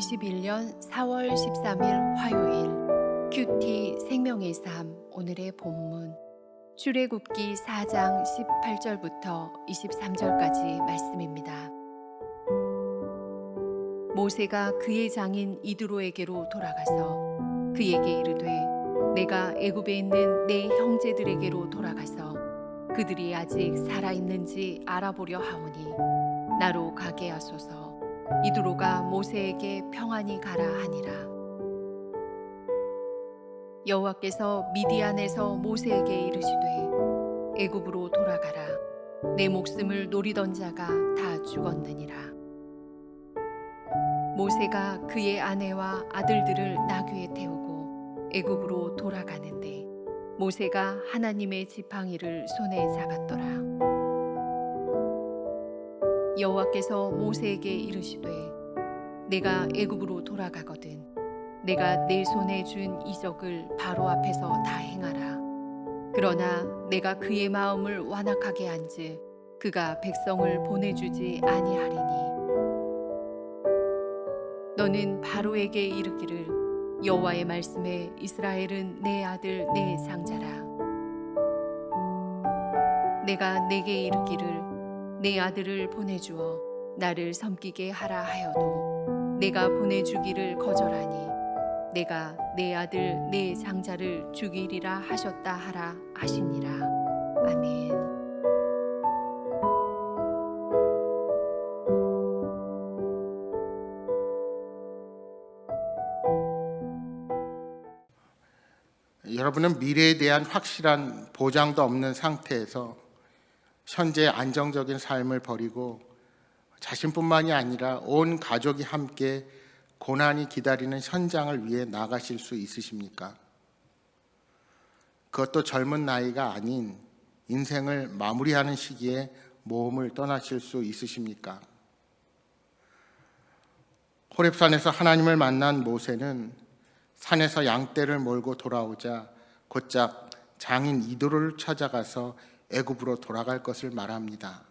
2021년 4월 13일 화요일 큐티 생명의 삶 오늘의 본문 출애굽기 4장 18절부터 23절까지 말씀입니다. 모세가 그의 장인 이드로에게로 돌아가서 그에게 이르되 내가 애굽에 있는 내 형제들에게로 돌아가서 그들이 아직 살아 있는지 알아보려 하오니 나로 가게 하소서. 이두로가 모세에게 평안히 가라 하니라. 여호와께서 미디안에서 모세에게 이르시되 애굽으로 돌아가라. 내 목숨을 노리던 자가 다 죽었느니라. 모세가 그의 아내와 아들들을 나귀에 태우고 애굽으로 돌아가는데 모세가 하나님의 지팡이를 손에 잡았더라. 여호와께서 모세에게 이르시되 내가 애굽으로 돌아가거든. 내가 내 손에 준 이적을 바로 앞에서 다 행하라. 그러나 내가 그의 마음을 완악하게 한즉 그가 백성을 보내주지 아니하리니. 너는 바로에게 이르기를 여호와의 말씀에 이스라엘은 내 아들 내 장자라. 내가 내게 이르기를 내 아들을 보내주어 나를 섬기게 하라 하여도 내가 보내주기를 거절하니 내가 내 아들 내 장자를 죽이리라 하셨다 하라 하시니라 아멘. 여러분은 미래에 대한 확실한 보장도 없는 상태에서 현재 안정적인 삶을 버리고 자신뿐만이 아니라 온 가족이 함께 고난이 기다리는 현장을 위해 나가실 수 있으십니까? 그것도 젊은 나이가 아닌 인생을 마무리하는 시기에 모험을 떠나실 수 있으십니까? 호렙산에서 하나님을 만난 모세는 산에서 양떼를 몰고 돌아오자 곧장 장인 이도를 찾아가서 애굽으로 돌아갈 것을 말합니다.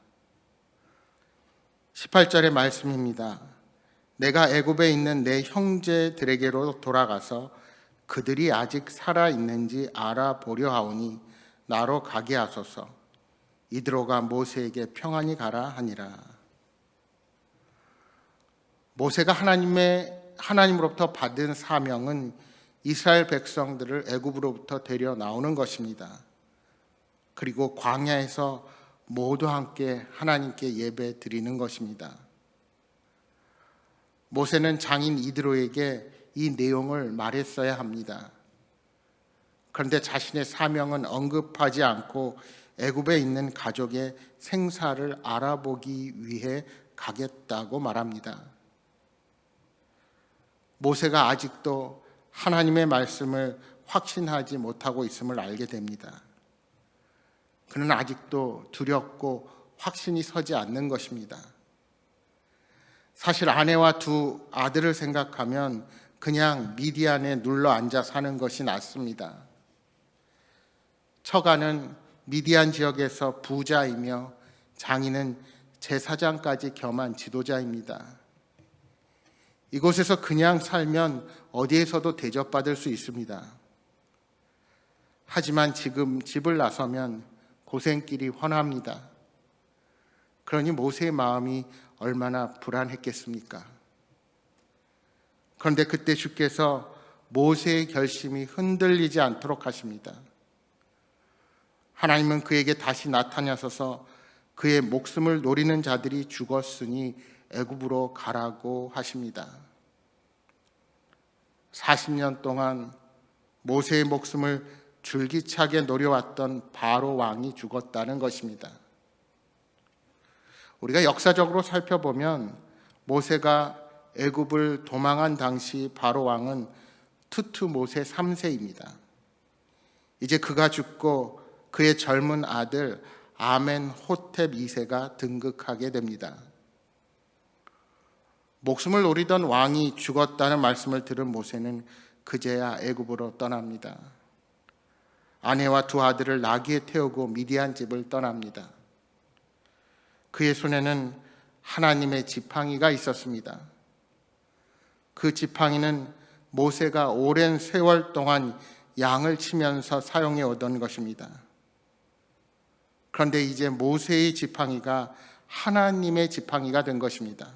18절의 말씀입니다. 내가 애굽에 있는 내 형제들에게로 돌아가서 그들이 아직 살아 있는지 알아보려 하오니 나로 가게 하소서. 이드로가 모세에게 평안히 가라 하니라. 모세가 하나님의 하나님으로부터 받은 사명은 이스라엘 백성들을 애굽으로부터 데려 나오는 것입니다. 그리고 광야에서 모두 함께 하나님께 예배 드리는 것입니다. 모세는 장인 이드로에게 이 내용을 말했어야 합니다. 그런데 자신의 사명은 언급하지 않고 애굽에 있는 가족의 생사를 알아보기 위해 가겠다고 말합니다. 모세가 아직도 하나님의 말씀을 확신하지 못하고 있음을 알게 됩니다. 그는 아직도 두렵고 확신이 서지 않는 것입니다. 사실 아내와 두 아들을 생각하면 그냥 미디안에 눌러 앉아 사는 것이 낫습니다. 처가는 미디안 지역에서 부자이며 장인은 제사장까지 겸한 지도자입니다. 이곳에서 그냥 살면 어디에서도 대접받을 수 있습니다. 하지만 지금 집을 나서면 고생길이 훤합니다. 그러니 모세의 마음이 얼마나 불안했겠습니까? 그런데 그때 주께서 모세의 결심이 흔들리지 않도록 하십니다. 하나님은 그에게 다시 나타나셔서 그의 목숨을 노리는 자들이 죽었으니 애굽으로 가라고 하십니다. 40년 동안 모세의 목숨을 줄기차게 노려왔던 바로 왕이 죽었다는 것입니다. 우리가 역사적으로 살펴보면 모세가 애굽을 도망한 당시 바로 왕은 투투 모세 3세입니다. 이제 그가 죽고 그의 젊은 아들 아멘 호텝 2세가 등극하게 됩니다. 목숨을 노리던 왕이 죽었다는 말씀을 들은 모세는 그제야 애굽으로 떠납니다. 아내와 두 아들을 나귀에 태우고 미디안 집을 떠납니다. 그의 손에는 하나님의 지팡이가 있었습니다. 그 지팡이는 모세가 오랜 세월 동안 양을 치면서 사용해 오던 것입니다. 그런데 이제 모세의 지팡이가 하나님의 지팡이가 된 것입니다.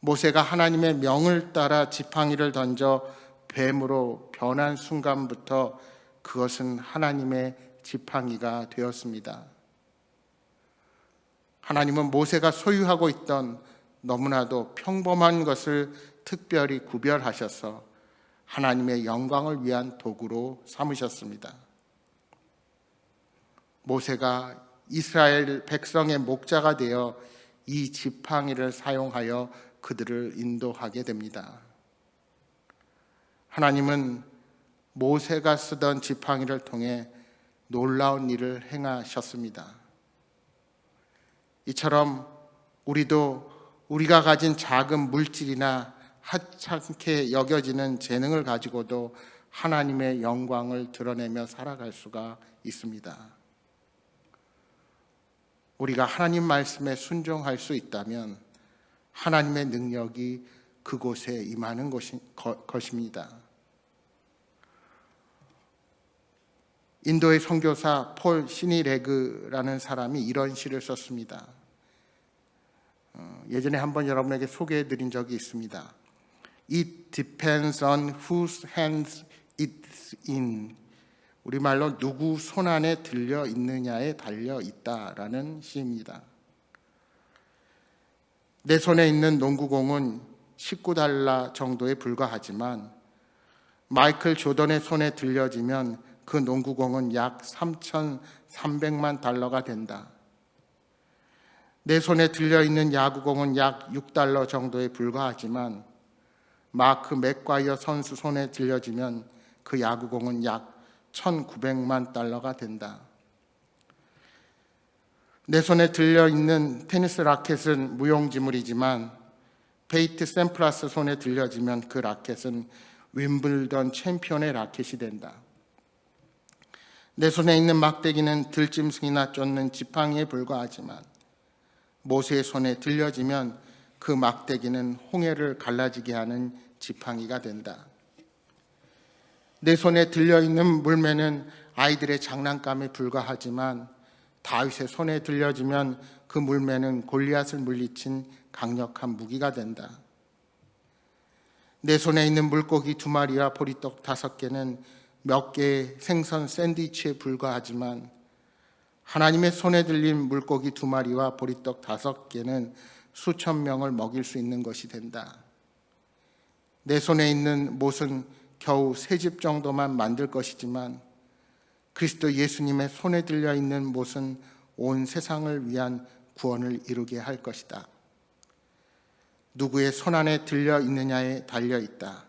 모세가 하나님의 명을 따라 지팡이를 던져 뱀으로 변한 순간부터 그것은 하나님의 지팡이가 되었습니다. 하나님은 모세가 소유하고 있던 너무나도 평범한 것을 특별히 구별하셔서 하나님의 영광을 위한 도구로 삼으셨습니다. 모세가 이스라엘 백성의 목자가 되어 이 지팡이를 사용하여 그들을 인도하게 됩니다. 하나님은 모세가 쓰던 지팡이를 통해 놀라운 일을 행하셨습니다. 이처럼 우리도 우리가 가진 작은 물질이나 하찮게 여겨지는 재능을 가지고도 하나님의 영광을 드러내며 살아갈 수가 있습니다. 우리가 하나님 말씀에 순종할 수 있다면 하나님의 능력이 그곳에 임하는 것입니다. 인도의 선교사 폴 시니레그라는 사람이 이런 시를 썼습니다. 어, 예전에 한번 여러분에게 소개해 드린 적이 있습니다. It depends on whose hands it's in. 우리말로 누구 손 안에 들려 있느냐에 달려 있다라는 시입니다. 내 손에 있는 농구공은 19달러 정도에 불과하지만 마이클 조던의 손에 들려지면 그 농구공은 약 3,300만 달러가 된다. 내 손에 들려 있는 야구공은 약 6달러 정도에 불과하지만 마크 맥과이어 선수 손에 들려지면 그 야구공은 약 1,900만 달러가 된다. 내 손에 들려 있는 테니스 라켓은 무용지물이지만 페이트 샘플라스 손에 들려지면 그 라켓은 윈블던 챔피언의 라켓이 된다. 내 손에 있는 막대기는 들짐승이나 쫓는 지팡이에 불과하지만 모세의 손에 들려지면 그 막대기는 홍해를 갈라지게 하는 지팡이가 된다. 내 손에 들려 있는 물매는 아이들의 장난감에 불과하지만 다윗의 손에 들려지면 그 물매는 골리앗을 물리친 강력한 무기가 된다. 내 손에 있는 물고기 두 마리와 보리떡 다섯 개는 몇 개의 생선 샌드위치에 불과하지만 하나님의 손에 들린 물고기 두 마리와 보리떡 다섯 개는 수천 명을 먹일 수 있는 것이 된다. 내 손에 있는 못은 겨우 세 집 정도만 만들 것이지만 그리스도 예수님의 손에 들려 있는 못은 온 세상을 위한 구원을 이루게 할 것이다. 누구의 손 안에 들려 있느냐에 달려 있다.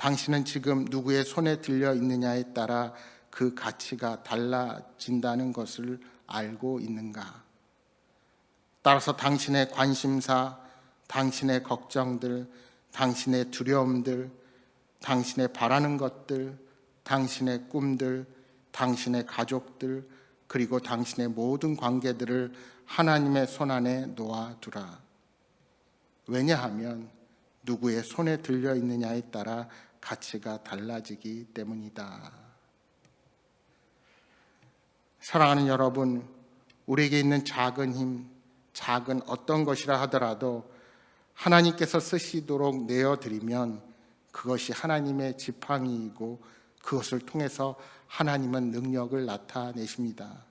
당신은 지금 누구의 손에 들려 있느냐에 따라 그 가치가 달라진다는 것을 알고 있는가? 따라서 당신의 관심사, 당신의 걱정들, 당신의 두려움들, 당신의 바라는 것들, 당신의 꿈들, 당신의 가족들, 그리고 당신의 모든 관계들을 하나님의 손 안에 놓아두라. 왜냐하면 누구의 손에 들려 있느냐에 따라 가치가 달라지기 때문이다. 사랑하는 여러분, 우리에게 있는 작은 힘, 작은 어떤 것이라 하더라도 하나님께서 쓰시도록 내어드리면 그것이 하나님의 지팡이이고 그것을 통해서 하나님은 능력을 나타내십니다.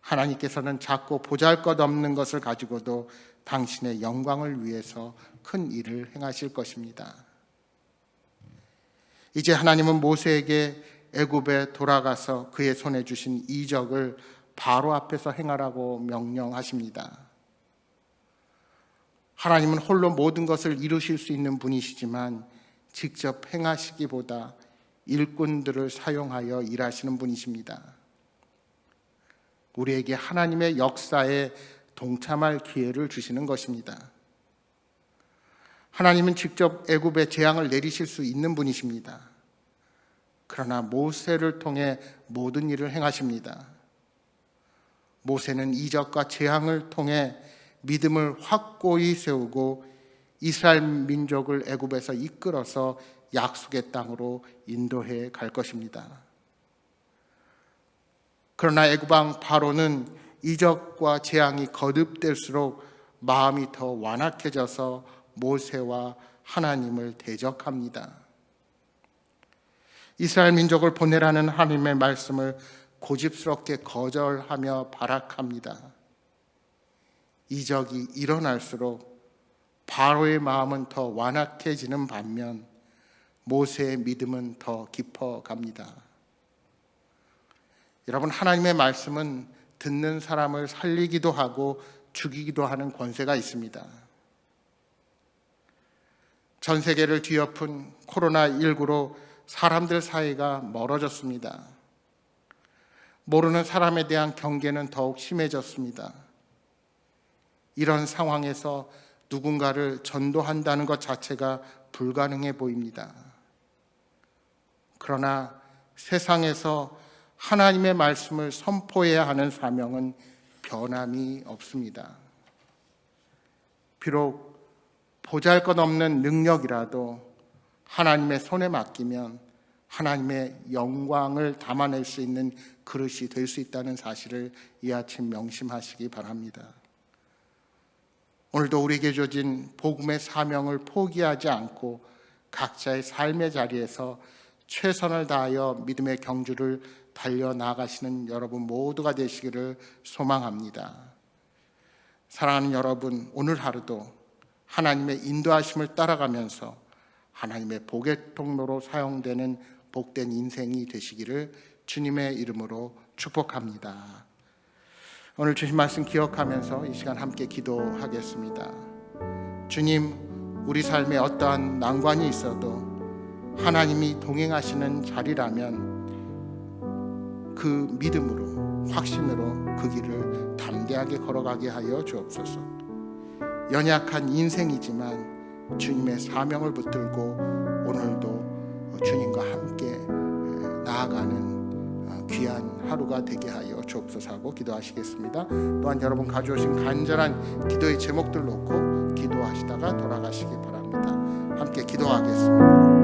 하나님께서는 작고 보잘 것 없는 것을 가지고도 당신의 영광을 위해서 큰 일을 행하실 것입니다. 이제 하나님은 모세에게 애굽에 돌아가서 그의 손에 주신 이적을 바로 앞에서 행하라고 명령하십니다. 하나님은 홀로 모든 것을 이루실 수 있는 분이시지만 직접 행하시기보다 일꾼들을 사용하여 일하시는 분이십니다. 우리에게 하나님의 역사에 동참할 기회를 주시는 것입니다. 하나님은 직접 애굽에 재앙을 내리실 수 있는 분이십니다. 그러나 모세를 통해 모든 일을 행하십니다. 모세는 이적과 재앙을 통해 믿음을 확고히 세우고 이스라엘 민족을 애굽에서 이끌어서 약속의 땅으로 인도해 갈 것입니다. 그러나 애굽 왕 바로는 이적과 재앙이 거듭될수록 마음이 더 완악해져서 모세와 하나님을 대적합니다. 이스라엘 민족을 보내라는 하나님의 말씀을 고집스럽게 거절하며 발악합니다. 이적이 일어날수록 바로의 마음은 더 완악해지는 반면 모세의 믿음은 더 깊어갑니다. 여러분 하나님의 말씀은 듣는 사람을 살리기도 하고 죽이기도 하는 권세가 있습니다. 전 세계를 뒤엎은 코로나19로 사람들 사이가 멀어졌습니다. 모르는 사람에 대한 경계는 더욱 심해졌습니다. 이런 상황에서 누군가를 전도한다는 것 자체가 불가능해 보입니다. 그러나 세상에서 하나님의 말씀을 선포해야 하는 사명은 변함이 없습니다. 비록 보잘 것 없는 능력이라도 하나님의 손에 맡기면 하나님의 영광을 담아낼 수 있는 그릇이 될 수 있다는 사실을 이 아침 명심하시기 바랍니다. 오늘도 우리에게 주어진 복음의 사명을 포기하지 않고 각자의 삶의 자리에서 최선을 다하여 믿음의 경주를 달려 나가시는 여러분 모두가 되시기를 소망합니다. 사랑하는 여러분, 오늘 하루도 하나님의 인도하심을 따라가면서 하나님의 복의 통로로 사용되는 복된 인생이 되시기를 주님의 이름으로 축복합니다. 오늘 주신 말씀 기억하면서 이 시간 함께 기도하겠습니다. 주님, 우리 삶에 어떠한 난관이 있어도 하나님이 동행하시는 자리라면 그 믿음으로 확신으로 그 길을 담대하게 걸어가게 하여 주옵소서. 연약한 인생이지만 주님의 사명을 붙들고 오늘도 주님과 함께 나아가는 어, 귀한 하루가 되게 하여 주옵소서 하고 기도하시겠습니다. 또한 여러분 가져오신 간절한 기도의 제목들 놓고 기도하시다가 돌아가시기 바랍니다. 함께 기도하겠습니다.